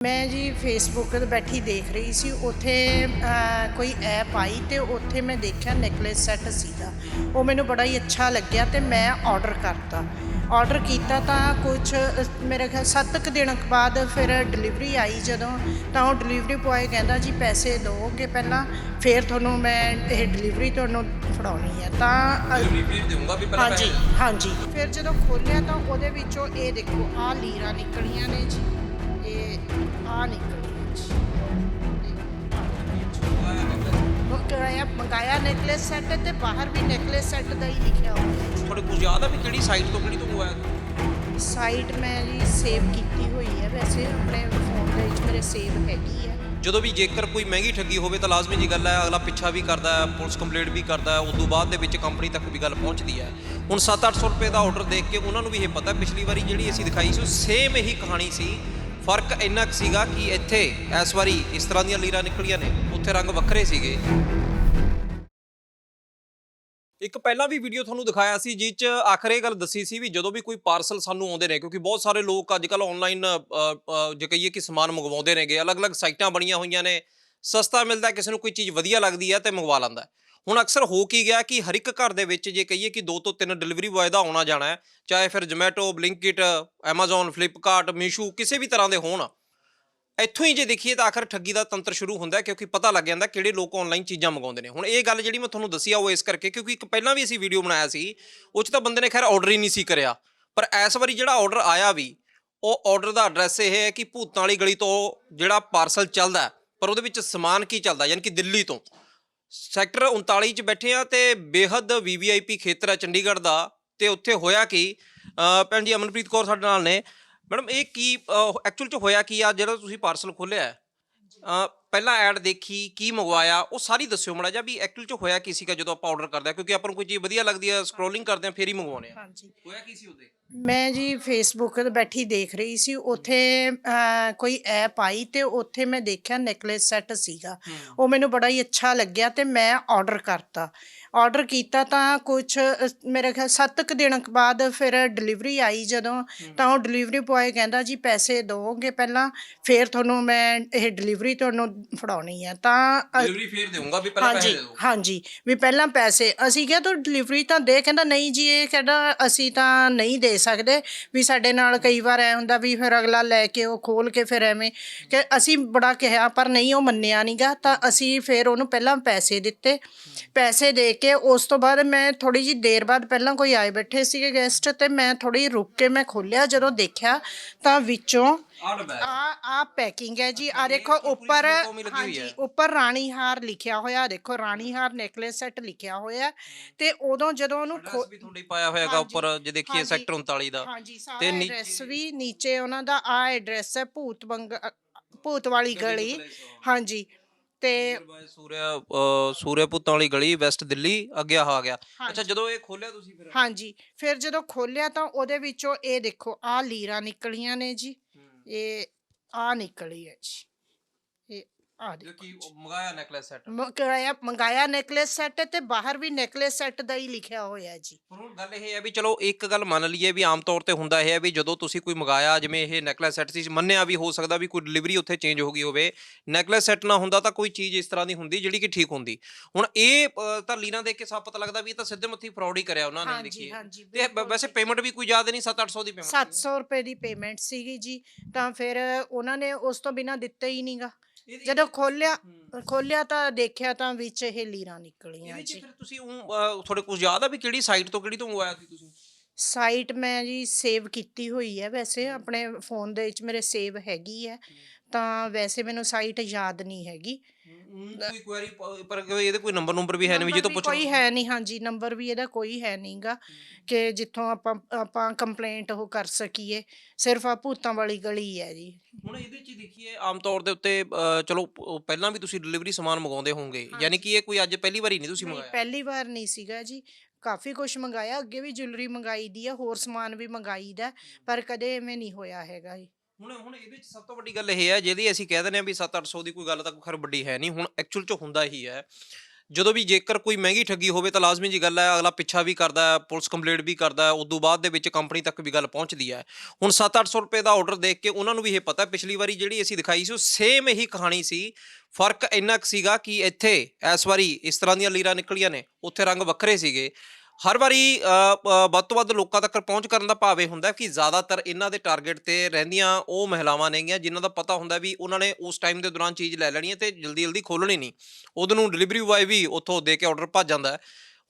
ਮੈਂ ਜੀ ਫੇਸਬੁੱਕ ਤੇ ਬੈਠੀ ਦੇਖ ਰਹੀ ਸੀ ਉੱਥੇ ਕੋਈ ਐਪ ਆਈ ਤੇ ਉੱਥੇ ਮੈਂ ਦੇਖਿਆ ਨੈਕਲੇਸ ਸੈੱਟ ਸੀਗਾ। ਉਹ ਮੈਨੂੰ ਬੜਾ ਹੀ ਅੱਛਾ ਲੱਗਿਆ ਤੇ ਮੈਂ ਆਰਡਰ ਕਰਤਾ। ਆਰਡਰ ਕੀਤਾ ਤਾਂ ਕੁਝ ਮੇਰੇ ਖਿਆਲ ਸੱਤ ਕੁ ਦਿਨ ਬਾਅਦ ਫਿਰ ਡਿਲੀਵਰੀ ਆਈ ਜਦੋਂ ਤਾਂ ਉਹ ਡਿਲੀਵਰੀ ਬੁਆਏ ਕਹਿੰਦਾ ਜੀ ਪੈਸੇ ਦਿਓਗੇ ਪਹਿਲਾਂ ਫਿਰ ਤੁਹਾਨੂੰ ਮੈਂ ਇਹ ਡਿਲੀਵਰੀ ਤੁਹਾਨੂੰ ਫੜਾਉਣੀ ਹੈ ਤਾਂ ਡਿਲੀਵਰੀ ਦੇਊਂਗਾ ਵੀ ਪਹਿਲਾਂ ਹਾਂਜੀ ਹਾਂਜੀ। ਫਿਰ ਜਦੋਂ ਖੋਲਿਆ ਤਾਂ ਉਹਦੇ ਵਿੱਚੋਂ ਇਹ ਦੇਖੋ ਆਹ ਲੀਰਾਂ ਨਿਕਲੀਆਂ ਨੇ ਜੀ। ਇਹ ਆਹ ਨਿਕਲੀਆਂ ਜੀ ਮੰਗਾਇਆ ਮੰਗਾਇਆ ਨੈਕਲੇਸ ਸੈੱਟ ਤੇ ਬਾਹਰ ਵੀ ਨੈਕਲੇਸ ਸੈੱਟ ਦਾ ਹੀ ਲਿਖਿਆ ਹੋਇਆ ਤੁਹਾਡੇ ਕੁਝ ਯਾਦ ਆ ਵੀ ਕਿਹੜੀ ਸਾਈਟ ਤੋਂ ਕਿਹੜੀ ਤੋਂ ਮੰਗਵਾਇਆ ਜੀ ਸਾਈਟ ਮੈਂ ਜੀ ਸੇਵ ਕੀਤੀ ਹੋਈ ਹੈ ਵੈਸੇ ਆਪਣੇ ਫੋਨ ਦੇ ਵਿੱਚ ਮੇਰੇ ਸੇਵ ਹੈਗੀ ਹੈ ਜਦੋਂ ਵੀ ਜੇਕਰ ਕੋਈ ਮਹਿੰਗੀ ਠੱਗੀ ਹੋਵੇ ਤਾਂ ਲਾਜ਼ਮੀ ਜੀ ਗੱਲ ਹੈ ਅਗਲਾ ਪਿੱਛਾ ਵੀ ਕਰਦਾ ਹੈ ਪੁਲਿਸ ਕੰਪਲੇਂਟ ਵੀ ਕਰਦਾ ਹੈ ਉਸ ਤੋਂ ਬਾਅਦ ਦੇ ਵਿੱਚ ਕੰਪਨੀ ਤੱਕ ਵੀ ਗੱਲ ਪਹੁੰਚਦੀ ਹੈ ਹੁਣ 7-800 ਰੁਪਏ ਦਾ ਆਰਡਰ ਦੇਖ ਕੇ ਉਹਨਾਂ ਨੂੰ ਵੀ ਇਹ ਪਤਾ ਪਿਛਲੀ ਵਾਰੀ ਜਿਹੜੀ ਅਸੀਂ ਦਿਖਾਈ ਸੀ ਉਹ ਸੇਮ ਇਹੀ ਕਹਾਣੀ ਸੀ ਫ਼ਰਕ ਇੰਨਾ ਕੁ ਸੀਗਾ ਕਿ ਇੱਥੇ ਇਸ ਵਾਰੀ ਇਸ ਤਰ੍ਹਾਂ ਦੀਆਂ ਲੀਰਾਂ ਨਿਕਲੀਆਂ ਨੇ, ਉੱਥੇ ਰੰਗ ਵੱਖਰੇ ਸੀਗੇ। ਇੱਕ ਪਹਿਲਾਂ ਵੀ ਵੀਡੀਓ ਤੁਹਾਨੂੰ ਦਿਖਾਇਆ ਸੀ ਜਿਸ ਚ ਆਖਰ ਇਹ ਗੱਲ ਦੱਸੀ ਸੀ ਵੀ ਜਦੋਂ ਵੀ ਕੋਈ ਪਾਰਸਲ ਸਾਨੂੰ ਆਉਂਦੇ ਨੇ, ਕਿਉਂਕਿ ਬਹੁਤ ਸਾਰੇ ਲੋਕ ਅੱਜ ਕੱਲ ਆਨਲਾਈਨ ਜੇ ਕਹੀਏ ਕਿ ਸਮਾਨ ਮੰਗਵਾਉਂਦੇ ਨੇਗੇ, ਅਲੱਗ-ਅਲੱਗ ਸਾਈਟਾਂ ਬਣੀਆਂ ਹੋਈਆਂ ਨੇ, ਸਸਤਾ ਮਿਲਦਾ, ਕਿਸੇ ਨੂੰ ਕੋਈ ਚੀਜ਼ ਵਧੀਆ ਲੱਗਦੀ ਹੈ ਤੇ ਮੰਗਵਾ ਲੈਂਦਾ ਹੁਣ ਅਕਸਰ ਹੋ ਕੀ ਗਿਆ ਕਿ ਹਰ ਇੱਕ ਘਰ ਦੇ ਵਿੱਚ ਜੇ ਕਹੀਏ ਕਿ ਦੋ ਤੋਂ ਤਿੰਨ ਡਿਲੀਵਰੀ ਬॉय ਦਾ ਆਉਣਾ ਜਾਣਾ ਹੈ, ਚਾਹੇ ਫਿਰ Zomato Blinkit Amazon Flipkart Meesho ਕਿਸੇ ਵੀ ਤਰ੍ਹਾਂ ਦੇ ਹੋਣ, ਇੱਥੋਂ ਹੀ ਜੇ ਦੇਖੀਏ ਤਾਂ ਆਖਰ ਠੱਗੀ ਦਾ ਤੰਤਰ ਸ਼ੁਰੂ ਹੁੰਦਾ ਕਿਉਂਕਿ ਪਤਾ ਲੱਗ ਜਾਂਦਾ ਕਿਹੜੇ ਲੋਕ ਆਨਲਾਈਨ ਚੀਜ਼ਾਂ ਮੰਗਾਉਂਦੇ ਨੇ। ਹੁਣ ਇਹ ਗੱਲ ਜਿਹੜੀ ਮੈਂ ਤੁਹਾਨੂੰ ਦੱਸੀ ਆ ਉਹ ਇਸ ਕਰਕੇ ਕਿਉਂਕਿ ਇੱਕ ਪਹਿਲਾਂ ਵੀ ਅਸੀਂ ਵੀਡੀਓ ਬਣਾਇਆ ਸੀ, ਉਹ 'ਚ ਤਾਂ ਬੰਦੇ ਨੇ ਖੈਰ ਆਰਡਰ ਹੀ ਨਹੀਂ ਸੀ ਕਰਿਆ। ਪਰ ਇਸ ਵਾਰੀ ਜਿਹੜਾ ਆਰਡਰ ਆਇਆ ਵੀ, ਉਹ ਆਰਡਰ ਦਾ ਐਡਰੈਸ ਇਹ ਹੈ ਕਿ ਭੂਤਾਂ ਵਾਲੀ ਗਲੀ ਤੋਂ ਜਿਹੜਾ ਪਾਰਸਲ ਚੱਲਦਾ ਪਰ ਉਹਦੇ ਵਿੱਚ ਸਮਾਨ ਕੀ ਚੱਲਦਾ, ਯਾਨੀ ਕਿ ਦਿੱਲੀ ਤੋਂ। ਸੈਕਟਰ 39 ਚ ਬੈਠੇ ਆ ਤੇ ਬੇਹੱਦ ਵੀਵੀਆਈਪੀ ਖੇਤਰ ਹੈ ਚੰਡੀਗੜ੍ਹ ਦਾ ਤੇ ਉੱਥੇ ਹੋਇਆ ਕੀ? ਭੈਣ ਜੀ ਅਮਨਪ੍ਰੀਤ ਕੌਰ ਸਾਡੇ ਨਾਲ ਨੇ। ਮੈਡਮ, ਇਹ ਕੀ ਐਕਚੁਅਲ ਚ ਹੋਇਆ ਕੀ ਆ ਜਿਹੜਾ ਤੁਸੀਂ ਪਾਰਸਲ ਖੋਲਿਆ ਪਹਿਲਾਂ ਐਡ ਦੇਖੀ ਕੀ ਮੰਗਵਾਇਆ ਉਹ ਸਾਰੀ ਦੱਸਿਓ ਮੜਾ ਜਾ ਵੀ ਐਕਚੁਅਲ ਚ ਹੋਇਆ ਕੀ ਸੀਗਾ ਜਦੋਂ ਆਪਾਂ ਆਰਡਰ ਕਰਦੇ ਆ ਕਿਉਂਕਿ ਆਪਾਂ ਨੂੰ ਕੋਈ ਚੀਜ਼ ਵਧੀਆ ਲੱਗਦੀ ਆ ਸਕਰੋਲਿੰਗ ਕਰਦੇ ਆ ਫੇਰ ਹੀ ਮੰਗਵਾਉਂਦੇ ਆ ਹਾਂਜੀ। ਹੋਇਆ ਕੀ ਸੀ ਉਹਦੇ? ਮੈਂ ਜੀ ਫੇਸਬੁੱਕ ਤੇ ਬੈਠੀ ਦੇਖ ਰਹੀ ਸੀ ਉੱਥੇ ਅਹ, ਕੋਈ ਐਪ ਆਈ ਤੇ ਉੱਥੇ ਮੈਂ ਦੇਖਿਆ ਨੈਕਲੇਸ ਸੈੱਟ ਸੀਗਾ। ਉਹ ਮੈਨੂੰ ਬੜਾ ਹੀ ਅੱਛਾ ਲੱਗਿਆ ਤੇ ਮੈਂ ਆਰਡਰ ਕਰਤਾ। ਆਰਡਰ ਕੀਤਾ ਤਾਂ ਕੁਝ ਮੇਰੇ ਖਿਆਲ ਸੱਤ ਕੁ ਦਿਨ ਬਾਅਦ ਫਿਰ ਡਿਲੀਵਰੀ ਆਈ ਜਦੋਂ। ਤਾਂ ਉਹ ਡਿਲੀਵਰੀ ਬੁਆਏ ਕਹਿੰਦਾ ਜੀ ਪੈਸੇ ਦਿਓਗੇ ਪਹਿਲਾਂ ਫਿਰ ਤੁਹਾਨੂੰ ਮੈਂ ਇਹ ਡਿਲੀਵਰੀ ਤੁਹਾਨੂੰ ਫੜਾਉਣੀ ਹੈ ਤਾਂ ਡਿਲੀਵਰੀ ਫੇਰ ਦੇਊਂਗਾ ਵੀ ਪਹਿਲਾਂ ਪੈਸੇ ਹਾਂਜੀ ਦੇ ਦਿਓ। ਹਾਂਜੀ ਵੀ ਪਹਿਲਾਂ ਪੈਸੇ ਅਸੀਂ ਕਿਹਾ ਤੂੰ ਡਿਲੀਵਰੀ ਤਾਂ ਦੇ ਕਹਿੰਦਾ ਨਹੀਂ ਜੀ ਇਹ ਕਹਿੰਦਾ ਅਸੀਂ ਤਾਂ ਨਹੀਂ ਦੇ ਸਕਦੇ ਵੀ ਸਾਡੇ ਨਾਲ ਕਈ ਵਾਰ ਐ ਹੁੰਦਾ ਵੀ ਫਿਰ ਅਗਲਾ ਲੈ ਕੇ ਉਹ ਖੋਲ ਕੇ ਫਿਰ ਐਵੇਂ ਕਿ ਅਸੀਂ ਬੜਾ ਕਿਹਾ ਪਰ ਨਹੀਂ ਉਹ ਮੰਨਿਆ ਨਹੀਂਗਾ ਤਾਂ ਅਸੀਂ ਫਿਰ ਉਹਨੂੰ ਪਹਿਲਾਂ ਪੈਸੇ ਦਿੱਤੇ। ਪੈਸੇ ਦੇ ਕੇ ਉਸ ਤੋਂ ਬਾਅਦ ਮੈਂ ਥੋੜੀ ਜੀ ਦੇਰ ਬਾਅਦ ਪਹਿਲਾਂ ਕੋਈ ਆਏ ਬੈਠੇ ਸੀਗੇ ਗੈਸਟ ਤੇ ਮੈਂ ਥੋੜੀ ਰੁਕ ਕੇ ਮੈਂ ਖੋਲਿਆ ਜਦੋਂ ਦੇਖਿਆ ਤਾਂ ਵਿੱਚੋਂ ਆਰਡਰ ਬੈਗ ਆ ਆ ਪੈਕਿੰਗ ਹੈ ਜੀ ਆ ਦੇਖੋ ਉੱਪਰ ਫੋਟੋ ਲੱਗੀ ਹੋਈ ਹੈ। ਹਾਂਜੀ ਉੱਪਰ ਰਾਣੀ ਹਾਰ ਲਿਖਿਆ ਹੋਇਆ ਦੇਖੋ ਰਾਣੀ ਹਾਰ ਨੈਕਲੇਸ ਸੈੱਟ ਲਿਖਿਆ ਹੋਇਆ ਤੇ ਉਦੋਂ ਜਦੋਂ ਉਹਨੂੰ ਖੋ- ਵੀ ਤੁਹਾਡੇ ਪਾਇਆ ਹੋਇਆਗਾ ਹਾਂਜੀ, ਉੱਪਰ ਜੇ ਦੇਖੀਏ ਹਾਂਜੀ। ਸੈਕਟਰ 39 ਦਾ। ਹਾਂਜੀ ਸਾਰਾ ਤੇ ਨੀਚੇ- ਐਡਰੈਸ ਵੀ ਨੀਚੇ ਉਹਨਾਂ ਦਾ ਆ ਐਡਰੈਸ ਹੈ ਭੂਤ ਬੰਗ ਅ, ਭੂਤ ਵਾਲੀ ਗਲੀ। ਹਾਂਜੀ ਤੇ ਸੂਰਿਆ ਅਹ ਸੂਰਿਆ ਪੁੱਤਾਂ ਵਾਲੀ ਗਲੀ ਵੈਸਟ ਦਿੱਲੀ ਅੱਗੇ ਆਹ ਆ ਗਿਆ। ਅੱਛਾ। ਜਦੋਂ ਇਹ ਖੋਲਿਆ ਤੁਸੀਂ ਫਿਰ? ਹਾਂਜੀ ਫਿਰ ਜਦੋਂ ਖੋਲਿਆ ਤਾਂ ਉਹਦੇ ਵਿੱਚੋਂ ਇਹ ਦੇਖੋ ਆ ਲੀਰਾਂ ਨਿਕਲੀਆਂ ਨੇ ਜੀ। ਇਹ ਆ ਨਿਕਲੀ ਹੈ ਜੀ। ਆ ਜੋ ਕੀ ਮੰਗਾਇਆ ਨੈਕਲੇਸ ਸੈੱਟ ਮੰਗਾਇਆ ਮੰਗਾਇਆ ਨੈਕਲੇਸ ਸੈੱਟ ਤੇ ਬਾਹਰ ਵੀ ਨੈਕਲੇਸ ਸੈੱਟ ਦਾ ਹੀ ਲਿਖਿਆ ਹੋਇਆ ਜੀ। ਪਰ ਹੁਣ ਗੱਲ ਇਹ ਹੈ ਵੀ ਚਲੋ ਇੱਕ ਗੱਲ ਮੰਨ ਲਈਏ ਵੀ ਆਮ ਤੌਰ ਤੇ ਹੁੰਦਾ ਇਹ ਹੈ ਵੀ ਜਦੋਂ ਤੁਸੀਂ ਕੋਈ ਮੰਗਾਇਆ ਜਿਵੇਂ ਇਹ ਨੈਕਲੇਸ ਸੈੱਟ ਸੀ ਮੰਨਿਆ ਵੀ ਹੋ ਸਕਦਾ ਵੀ ਕੋਈ ਡਿਲੀਵਰੀ ਉੱਥੇ ਚੇਂਜ ਹੋ ਗਈ ਹੋਵੇ। ਨੈਕਲੇਸ ਸੈੱਟ ਨਾ ਹੁੰਦਾ ਤਾਂ ਕੋਈ ਚੀਜ਼ ਇਸ ਤਰ੍ਹਾਂ ਦੀ ਹੁੰਦੀ ਜਿਹੜੀ ਕਿ ਠੀਕ ਹੁੰਦੀ। ਹੁਣ ਇਹ ਤਾਂ ਲੀਰਾਂ ਦੇਖ ਕੇ ਸਾਫ਼ ਪਤਾ ਲੱਗਦਾ ਵੀ ਇਹ ਤਾਂ ਸਿੱਧੇ ਮੱਥੀ ਫਰਾਡ ਹੀ ਕਰਿਆ ਉਹਨਾਂ ਨੇ ਹਾਂਜੀ ਦੇਖੀਏ। ਹਾਂਜੀ ਤੇ ਵੈਸੇ ਪੇਮੈਂਟ ਵੀ ਕੋਈ ਜ਼ਿਆਦਾ ਨਹੀਂ 7-800 ਦੀ ਪੇਮੈਂਟ 700 ਰੁਪਏ ਦੀ ਪੇਮੈਂਟ ਸੀਗੀ ਜੀ ਤਾਂ ਫਿਰ ਉਹਨਾਂ ਨੇ ਉਸ ਤੋਂ ਬਿਨਾ ਦਿੱਤਾ ਹੀ ਨਹੀਂਗਾ ਜਦੋਂ ਖੋਲਿਆ ਖੋਲਿਆ ਤਾਂ ਦੇਖਿਆ ਤਾਂ ਵਿੱਚ ਇਹ ਲੀਰਾਂ ਨਿਕਲੀਆਂ ਇਹਦੇ ਚ ਜੀ। ਫਿਰ ਤੁਸੀਂ ਊਂ, ਅਹ, ਤੁਹਾਡੇ ਕੁਝ ਯਾਦ ਆ ਵੀ ਕਿਹੜੀ ਸਾਈਟ ਤੋਂ ਕਿਹੜੀ ਤੋਂ ਮੰਗਵਾਇਆ ਸੀ ਤੁਸੀਂ? ਸਾਈਟ ਮੈਂ ਜੀ ਸੇਵ ਕੀਤੀ ਹੋਈ ਹੈ ਵੈਸੇ ਆਪਣੇ ਫੋਨ ਦੇ ਵਿੱਚ ਮੇਰੇ ਸੇਵ ਹੈਗੀ ਹੈ ਤਾਂ ਵੈਸੇ ਮੈਨੂੰ ਸਾਈਟ ਯਾਦ ਨਹੀਂ ਹੈਗੀ। ਕੋਈ ਕੁਐਰੀ ਪਰ ਕੋਈ ਇਹਦੇ ਕੋਈ ਨੰਬਰ ਨੰਬਰ ਵੀ ਹੈ ਨਹੀਂ ਜੇ ਤੋਂ ਪੁੱਛੋ ਕੋਈ ਹੈ ਨਹੀਂ ਹਾਂਜੀ ਨੰਬਰ ਵੀ ਇਹਦਾ ਕੋਈ ਹੈ ਨਹੀਂਗਾ ਕਿ ਜਿੱਥੋਂ ਆਪਾਂ ਆਪਾਂ ਕੰਪਲੇਂਟ ਉਹ ਕਰ ਸਕੀਏ ਸਿਰਫ ਆ ਭੂਤਾਂ ਵਾਲੀ ਗਲੀ ਹੈ ਜੀ। ਹੁਣ ਇਹਦੇ ਚ ਦੇਖੀਏ ਆਮ ਤੌਰ ਦੇ ਉੱਤੇ ਚਲੋ ਪਹਿਲਾਂ ਵੀ ਤੁਸੀਂ ਡਿਲੀਵਰੀ ਸਮਾਨ ਮੰਗਾਉਂਦੇ ਹੋਵੋਗੇ ਯਾਨੀ ਕਿ ਇਹ ਕੋਈ ਅੱਜ ਪਹਿਲੀ ਵਾਰੀ ਨਹੀਂ ਤੁਸੀਂ ਮੰਗਾਇਆ? ਪਹਿਲੀ ਵਾਰ ਨਹੀਂ ਸੀਗਾ ਜੀ। ਕਾਫੀ ਕੁਝ ਮੰਗਾਇਆ ਅੱਗੇ ਵੀ ਜੁਐਲਰੀ ਮੰਗਾਈ ਦੀ ਆ ਹੋਰ ਸਮਾਨ ਵੀ ਮੰਗਾਈ ਦਾ ਪਰ ਕਦੇ ਐਵੇਂ ਨਹੀਂ ਹੋਇਆ ਹੈਗਾ ਜੀ। ਹੁਣ ਹੁਣ ਇਹਦੇ ਚ ਸਭ ਤੋਂ ਵੱਡੀ ਗੱਲ ਇਹ ਹੈ ਜਿਹਦੀ ਅਸੀਂ ਕਹਿ ਦਿੰਦੇ ਆ ਵੀ 7-800 ਦੀ ਕੋਈ ਗੱਲ ਤਾਂ ਖਰ ਵੱਡੀ ਹੈ ਨਹੀਂ ਹੁਣ ਐਕਚੁਅਲ ਚ ਹੁੰਦਾ ਹੀ ਹੈ। ਜਦੋਂ ਵੀ ਜੇਕਰ ਕੋਈ ਮਹਿੰਗੀ ਠੱਗੀ ਹੋਵੇ ਤਾਂ ਲਾਜ਼ਮੀ ਜੀ ਗੱਲ ਹੈ, ਅਗਲਾ ਪਿੱਛਾ ਵੀ ਕਰਦਾ ਹੈ, ਪੁਲਿਸ ਕੰਪਲੇਂਟ ਵੀ ਕਰਦਾ ਹੈ, ਉਦੋਂ ਬਾਅਦ ਦੇ ਵਿੱਚ ਕੰਪਨੀ ਤੱਕ ਵੀ ਗੱਲ ਪਹੁੰਚਦੀ ਹੈ। ਹੁਣ 7-800 ਰੁਪਏ ਦਾ ਆਰਡਰ ਦੇਖ ਕੇ ਉਹਨਾਂ ਨੂੰ ਵੀ ਇਹ ਪਤਾ ਪਿਛਲੀ ਵਾਰੀ ਜਿਹੜੀ ਅਸੀਂ ਦਿਖਾਈ ਸੀ ਉਹ ਸੇਮ ਇਹੀ ਕਹਾਣੀ ਸੀ। ਫ਼ਰਕ ਇੰਨਾ ਕੁ ਸੀਗਾ ਕਿ ਇੱਥੇ ਇਸ ਵਾਰੀ ਇਸ ਤਰ੍ਹਾਂ ਦੀਆਂ ਲੀਰਾਂ ਨਿਕਲੀਆਂ ਨੇ, ਉੱਥੇ ਰੰਗ ਵੱਖਰੇ ਸੀਗੇ। ਹਰ ਵਾਰੀ ਵੱਧ ਤੋਂ ਵੱਧ ਲੋਕਾਂ ਤੱਕ ਪਹੁੰਚ ਕਰਨ ਦਾ ਭਾਵ ਇਹ ਹੁੰਦਾ ਕਿ ਜ਼ਿਆਦਾਤਰ ਇਹਨਾਂ ਦੇ ਟਾਰਗੇਟ ਤੇ ਰਹਿੰਦੀਆਂ ਉਹ ਮਹਿਲਾਵਾਂ ਨੇਗੀਆਂ ਜਿਨ੍ਹਾਂ ਦਾ ਪਤਾ ਹੁੰਦਾ ਵੀ ਉਹਨਾਂ ਨੇ ਉਸ ਟਾਈਮ ਦੇ ਦੌਰਾਨ ਚੀਜ਼ ਲੈ ਲੈਣੀ ਹੈ ਤੇ ਜਲਦੀ ਜਲਦੀ ਖੋਲਣੀ ਨਹੀਂ। ਉਦੋਂ ਨੂੰ ਡਿਲੀਵਰੀ ਬੁਆਏ ਵੀ ਉੱਥੋਂ ਦੇ ਕੇ ਆਰਡਰ ਭੱਜ ਜਾਂਦਾ ਹੈ।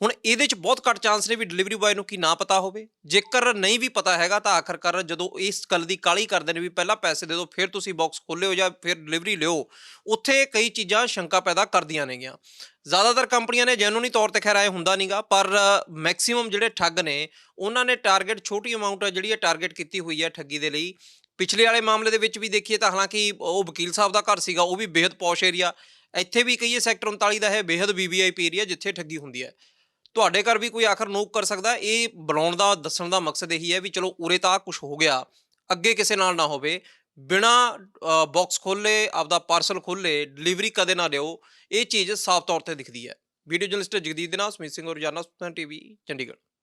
ਹੁਣ ਇਹਦੇ ਚ ਬਹੁਤ ਘੱਟ ਚਾਂਸ ਨੇ ਵੀ ਡਿਲੀਵਰੀ ਬੁਆਏ ਨੂੰ ਕੀ ਨਾ ਪਤਾ ਹੋਵੇ। ਜੇਕਰ ਨਹੀਂ ਵੀ ਪਤਾ ਹੈਗਾ ਤਾਂ ਆਖਰਕਾਰ ਜਦੋਂ ਇਸ ਗੱਲ ਦੀ ਕਾਲੀ ਕਰਦੇ ਨੇ ਵੀ ਪਹਿਲਾਂ ਪੈਸੇ ਦੇ ਦਿਓ, ਫਿਰ ਤੁਸੀਂ ਬਾਕਸ ਖੋਲਿਓ ਜਾਂ ਫਿਰ ਡਿਲੀਵਰੀ ਲਿਓ, ਉੱਥੇ ਕਈ ਚੀਜ਼ਾਂ ਸ਼ੰਕਾ ਪੈਦਾ ਕਰਦੀਆਂ ਨੇਗੀਆਂ। ਜ਼ਿਆਦਾਤਰ ਕੰਪਨੀਆਂ ਨੇ ਜੈਨੂਨੀ ਤੌਰ ਤੇ ਖੈਰ ਆਏ ਹੁੰਦਾ ਨਹੀਂਗਾ ਪਰ ਮੈਕਸਿਮਮ ਜਿਹੜੇ ਠੱਗ ਨੇ, ਉਹਨਾਂ ਨੇ ਟਾਰਗੇਟ ਛੋਟੀ ਅਮਾਉਂਟ ਹੈ ਜਿਹੜੀ ਇਹ ਟਾਰਗੇਟ ਕੀਤੀ ਹੋਈ ਹੈ ਠੱਗੀ ਦੇ ਲਈ। ਪਿਛਲੇ ਵਾਲੇ ਮਾਮਲੇ ਦੇ ਵਿੱਚ ਵੀ ਦੇਖੀਏ ਤਾਂ ਹਾਲਾਂਕਿ ਉਹ ਵਕੀਲ ਸਾਹਿਬ ਦਾ ਘਰ ਸੀਗਾ, ਉਹ ਵੀ ਬੇहद ਪੌਸ਼ ਏਰੀਆ। ਇੱਥੇ ਵੀ ਕਹੀਏ ਸੈਕਟਰ 39 ਦਾ ਹੈ ਬੇहद ਵੀਵੀਆਈਪੀ ਏਰੀਆ ਜਿੱਥੇ ਠੱਗੀ ਹੁੰਦੀ ਹੈ। ਤੁਹਾਡੇ ਘਰ ਵੀ ਕੋਈ ਆਖਰ ਨੋਕ ਕਰ ਸਕਦਾ, ਇਹ ਬੁਲਾਉਣ ਦਾ, ਦੱਸਣ ਦਾ ਮਕਸਦ ਇਹੀ ਹੈ ਵੀ ਚਲੋ ਉਰੇ ਤਾਂ ਕੁਝ ਹੋ ਗਿਆ, ਅੱਗੇ ਕਿਸੇ ਨਾਲ ਨਾ ਹੋਵੇ। ਬਿਨਾ ਬਾਕਸ ਖੋਲੇ ਆਪਦਾ ਪਾਰਸਲ ਖੋਲੇ ਡਿਲੀਵਰੀ ਕਦੇ ਨਾ ਦਿਓ, ਇਹ ਚੀਜ਼ ਸਾਫ਼ ਤੌਰ ਤੇ ਦਿਖਦੀ ਹੈ। ਵੀਡੀਓ ਜਰਨਲਿਸਟ ਜਗਦੀਪ ਦੇ ਨਾਲ, ਸੁਮੀਤ ਸਿੰਘ ਰੋਜ਼ਾਨਾ ਸੁਪਨਾ ਟੀਵੀ, ਚੰਡੀਗੜ੍ਹ।